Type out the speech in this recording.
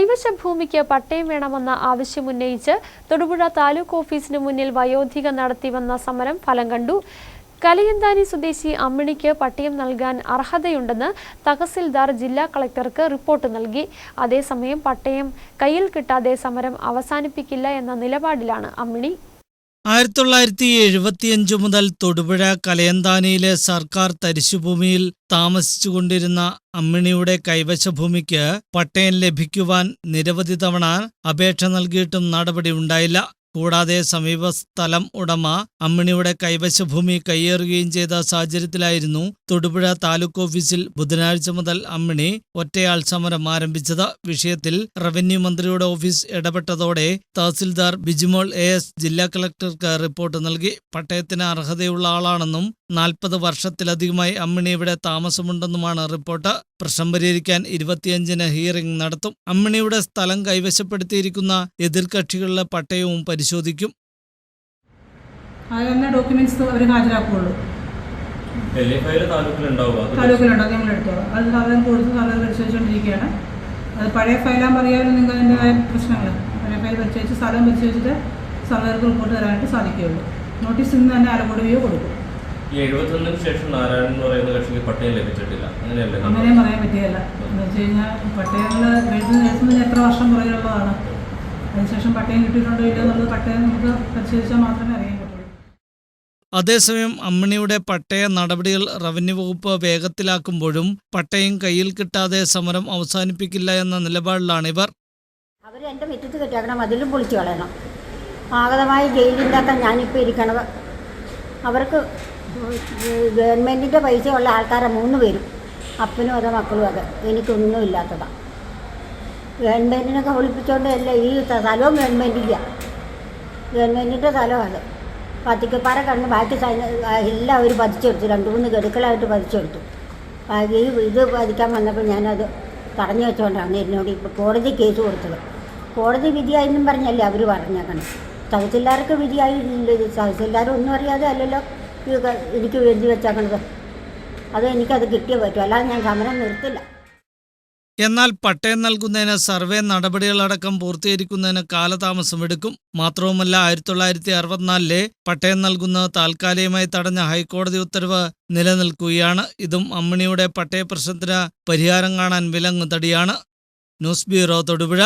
കൈവശ ഭൂമിക്ക് പട്ടയം വേണമെന്ന ആവശ്യമുന്നയിച്ച് തൊടുപുഴ താലൂക്ക് ഓഫീസിന് മുന്നിൽ വയോധിക നടത്തിവന്ന സമരം ഫലം കണ്ടു. കലയന്താനി സ്വദേശി അമ്മിണിക്ക് പട്ടയം നൽകാൻ അർഹതയുണ്ടെന്ന് തഹസിൽദാർ ജില്ലാ കളക്ടർക്ക് റിപ്പോർട്ട് നൽകി. അതേസമയം പട്ടയം കയ്യിൽ കിട്ടാതെ സമരം അവസാനിപ്പിക്കില്ല എന്ന നിലപാടിലാണ് അമ്മിണി. ആയിരത്തി തൊള്ളായിരത്തി എഴുപത്തിയഞ്ചു മുതൽ തൊടുപുഴ കലയന്താനിയിലെ സർക്കാർ തരിശുഭൂമിയിൽ താമസിച്ചുകൊണ്ടിരുന്ന അമ്മിണിയുടെ കൈവശഭൂമിക്ക് പട്ടയം ലഭിക്കുവാൻ നിരവധി തവണ അപേക്ഷ നൽകിയിട്ടും നടപടി ഉണ്ടായില്ല. കൂടാതെ സമീപ സ്ഥലം ഉടമ അമ്മിണിയുടെ കൈവശഭൂമി കയ്യേറുകയും ചെയ്ത സാഹചര്യത്തിലായിരുന്നു തൊടുപുഴ താലൂക്ക് ഓഫീസിൽ ബുധനാഴ്ച മുതൽ അമ്മിണി ഒറ്റയാൾ സമരം ആരംഭിച്ചത്. വിഷയത്തിൽ റവന്യൂ മന്ത്രിയുടെ ഓഫീസ് ഇടപെട്ടതോടെ തഹസിൽദാർ ബിജിമോൾ എ എസ് ജില്ലാ കളക്ടർക്ക് റിപ്പോർട്ട് നൽകി. പട്ടയത്തിന് അർഹതയുള്ള ആളാണെന്നും നാൽപ്പത് വർഷത്തിലധികമായി അമ്മിണി ഇവിടെ താമസമുണ്ടെന്നുമാണ് റിപ്പോർട്ട്. പ്രശ്നം പരിഹരിക്കാൻ ഇരുപത്തിയഞ്ചിന് ഹിയറിംഗ് നടത്തും. അമ്മിണിയുടെ സ്ഥലം കൈവശപ്പെടുത്തിയിരിക്കുന്ന എതിർകക്ഷികളുടെ പട്ടയവും പരിശോധിക്കും. അത് ഡോക്യുമെന്റ്സ് അവർ ഹാജരാക്കുകയുള്ളൂ അത് നമ്മൾ എടുത്തോളാം. അത് സാധനം കൊടുത്ത് സാധനം പരിശോധിച്ചുകൊണ്ടിരിക്കുകയാണ് അത് പഴയ ഫയലാകുമ്പോൾ അറിയാമല്ലോ നിങ്ങൾ അതിന്റെതായ പ്രശ്നങ്ങൾ പഴയ ഫയൽ പരിശോധിച്ച് സ്ഥലം പരിശോധിച്ചിട്ട് സർവേർക്ക് റിപ്പോർട്ട് തരാനായിട്ട് സാധിക്കുകയുള്ളൂ. നോട്ടീസ് ഇന്ന് തന്നെ ആലക്കോട് വ്യൂ കൊടുക്കും. ഈ എഴുപത്തൊന്നിന് ശേഷം നാരായണൻ എന്ന് പറയുന്ന കക്ഷിക്ക് പട്ടയം ലഭിച്ചിട്ടില്ല. അങ്ങനെയല്ലേ? അങ്ങനെയും പറയാൻ പറ്റിയല്ല എന്ന് വെച്ച് കഴിഞ്ഞാൽ പട്ടയങ്ങൾ എഴുതുന്നതിന് എത്ര വർഷം പുറകെയുള്ളതാണ്. അതിനുശേഷം പട്ടയം കിട്ടിയിട്ടുണ്ടോ ഇല്ല എന്നുള്ളത് പട്ടയം നമുക്ക് പരിശോധിച്ചാൽ മാത്രമേ അറിയാൻ അതേസമയം അമ്മിണിയുടെ പട്ടയ നടപടികൾ റവന്യൂ വകുപ്പ് വേഗത്തിലാക്കുമ്പോഴും പട്ടയം കയ്യിൽ കിട്ടാതെ സമരം അവസാനിപ്പിക്കില്ല എന്ന നിലപാടിലാണ് ഇവർ. അവർ എന്റെ മുറ്റത്ത് കെട്ടിയാക്കണം അതിലും പൊളിച്ചു കളയണം. ആഗതമായി ജയിലിന്റെ അകത്താണ് ഞാനിപ്പോൾ ഇരിക്കണത്. അവർക്ക് ഗവൺമെന്റിന്റെ പൈസ ഉള്ള ആൾക്കാരെ മൂന്ന് പേരും അപ്പനും അതെ മക്കളും അതെ. എനിക്കൊന്നും ഇല്ലാത്തതാണ് ഗവൺമെന്റിനൊക്കെ വിളിപ്പിച്ചുകൊണ്ട് അല്ല ഈ സ്ഥലവും ഗവൺമെന്റില്ല ഗവൺമെന്റിന്റെ സ്ഥലമാണ് പത്തിക്കപ്പാറ കണ്ട് ബാക്കി എല്ലാം അവർ പതിച്ചെടുത്തു രണ്ട് മൂന്ന് ഗഡുക്കളായിട്ട് പതിച്ചെടുത്തു ഈ ഇത് പതിക്കാൻ വന്നപ്പോൾ ഞാനത് തടഞ്ഞു വെച്ചുകൊണ്ടാണ് എന്നോട് ഇപ്പോൾ കോടതി കേസ് കൊടുത്തത്. കോടതി വിധിയായെന്നും പറഞ്ഞല്ലേ അവർ പറഞ്ഞേക്കണം. തഹസിൽദാർക്ക് വിധിയായില്ല തഹസിൽദാർ ഒന്നും അറിയാതെ അല്ലല്ലോ. ഇത് ക- എനിക്ക് എഴുതി വെച്ചേക്കണത്. അത് എനിക്കത് കിട്ടിയേ പറ്റൂ. അല്ലാതെ ഞാൻ സമരം നിർത്തില്ല. എന്നാൽ പട്ടയം നൽകുന്നതിന് സർവേ നടപടികളടക്കം പൂർത്തീകരിക്കുന്നതിന് കാലതാമസമെടുക്കും മാത്രവുമല്ല ആയിരത്തി തൊള്ളായിരത്തി അറുപത്തിനാലിലെ പട്ടയം നൽകുന്നത് താൽക്കാലികമായി തടഞ്ഞ ഹൈക്കോടതി ഉത്തരവ് നിലനിൽക്കുകയാണ്. ഇതും അമ്മിണിയുടെ പട്ടയ പ്രശ്നത്തിന് പരിഹാരം കാണാൻ വിലങ്ങുതടിയാണ്. News bureau Thodupuzha.